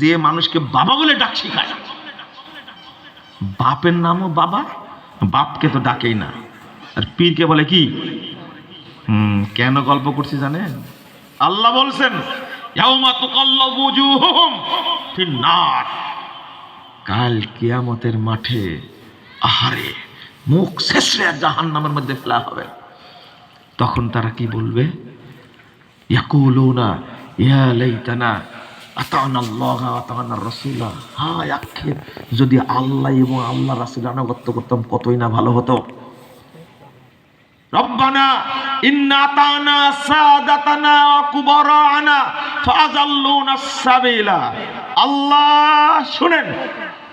যে মানুষকে বাবা বলে ডাক শিখায়। বাপের নামও বাবা, বাপকে তো ডাকেই না। আর পীরকে বলে কি? হুম, কেন গল্প করছি জানেন? আল্লাহ বলছেন কাল কিয়ামতের মাঠে, আহারে, মুখ শেষরে জাহান নামের মধ্যে ফেলা হবে। তখন তারা কি বলবে? ইয়াকুলুনা, ইয়া লাইতানা যদি আল্লাহ এবং আল্লাহ রাসূল আনুগত্য করতাম, কতই না ভালো হতো। রব্বানা ইন্না আতানা সাদাতানা কুবারানা ফাযাল্লুনা সাবিলা। আল্লাহ, শুনেন,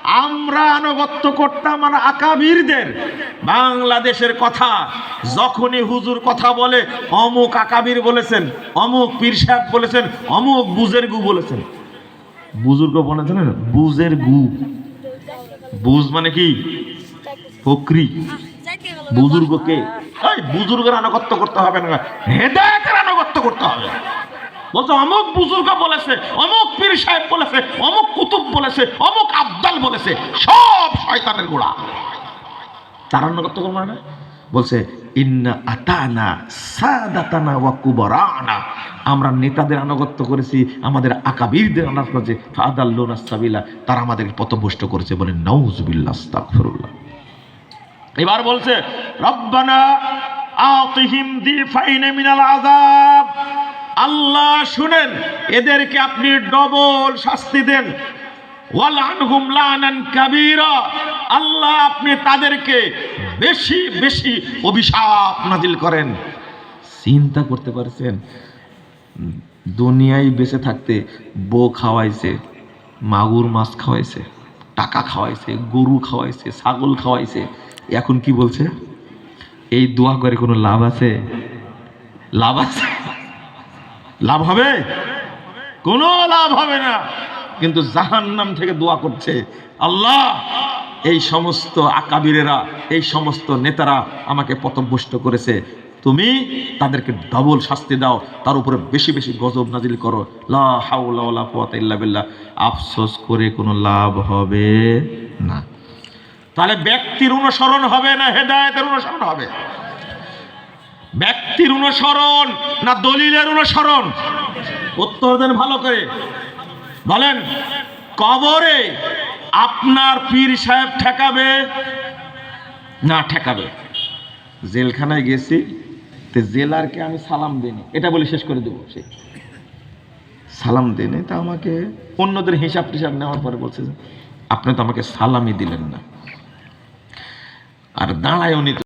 আমরা আনুগত্য করতাম আর আকাবিরদের। বাংলাদেশের কথা, যখনই হুজুর কথা বলে, অমুক আকাবির বলেছেন, অমুক পীর সাহেব বলেছেন, অমুক বুজের গু বলেছেন। বুজুর্গ বলেছেন না, বুজের গু। বুজ মানে কি? ফকরি। বুজুর্গকে। এই বুজুর্গের আনুগত্য করতে হবে না। হেদায়তের আনুগত্য করতে হবে। বলছে অমুক বুজুর্গ বলেছে অমুক পীর সাহেব বলেছে অমুক কুতুব বলেছে অমুক আব্দাল বলেছে সব শয়তানের গোড়া। তার আনুগত্য করব না? বলছে ইন্না আতানা সাদাতানা ওয়া কুবরানা। আমরা নেতাদের আনুগত্য করেছি, আমাদের আকাবিরদের আনার করেছে ফাদাল্লুনা সাবিলা, তারা আমাদের পথভ্রষ্ট করেছে বলে নাউজুবিল্লাহ, আস্তাগফিরুল্লাহ। এবার বলছে, রব্বানা আতিহিম দিফাইনে মিনাল আযাব। আল্লাহ শুনেন, এদেরকে আপনি ডবল শাস্তি দেন। ওয়ালানহুম লানান কাবীরা। আল্লাহ আপনি তাদেরকে বেশি বেশি অভিশাপ নাজিল করেন। চিন্তা করতে পারছেন? দুনিয়ায় বেঁচে থাকতে বউ খাওয়াইছে, মাগুর মাছ খাওয়াইছে, টাকা খাওয়াইছে, গরু খাওয়াইছে, ছাগল খাওয়াইছে, এখন কি বলছে? এই দোয়া করে কোনো লাভ আছে? লাভ আছে? লাভ হবে? কোনো লাভ হবে না। কিন্তু জাহান্নাম থেকে দোয়া করছে আল্লাহ। এই সমস্ত আকাবিরেরা, এই সমস্ত নেতারা আমাকে পথভ্রষ্ট করেছে। তুমি তাদেরকে ডবল শাস্তি দাও, তার উপরে বেশি বেশি গজব নাজিল করো। লা বিল্লাহ। আফসোস করে কোনো লাভ হবে না। তাহলে ব্যক্তির অনুসরণ হবে না হেদায়েতের অনুসরণ হবে? ব্যক্তির অনুসরণ না দলিলের অনুসরণ? উত্তর দেন ভালো করে। বলেন, কবরে আপনার পীর সাহেব ঠেকাবে না ঠেকাবে? জেলখানায় গেছি, তো জেলারকে আমি সালাম দিইনি। এটা বলে শেষ করে দেবো সে। সালাম দিনে তা আমাকে অন্যদের হিসাব টিসাব নেওয়ার পরে বলছে আপনি তো আমাকে সালামই দিলেন না। আর দাঁড়ায় উনি